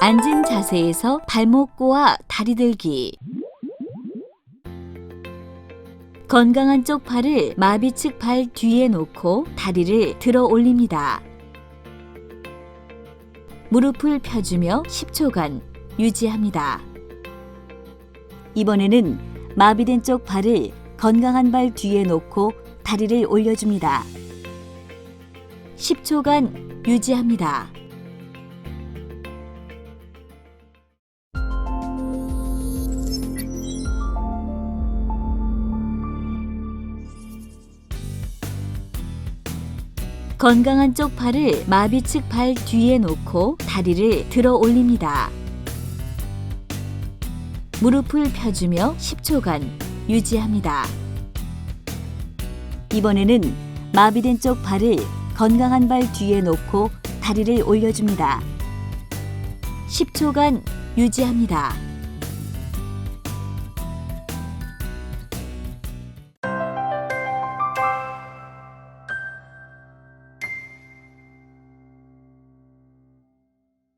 앉은 자세에서 발목 꼬아 다리 들기. 건강한 쪽 팔을 마비 측 발 뒤에 놓고 다리를 들어 올립니다. 무릎을 펴주며 10초간 유지합니다. 이번에는 마비된 쪽 발을 건강한 발 뒤에 놓고 다리를 올려줍니다. 10초간 유지합니다. 건강한 쪽 팔을 마비 측 발 뒤에 놓고 다리를 들어 올립니다. 무릎을 펴주며 10초간 유지합니다. 이번에는 마비된 쪽 발을 건강한 발 뒤에 놓고 다리를 올려줍니다. 10초간 유지합니다.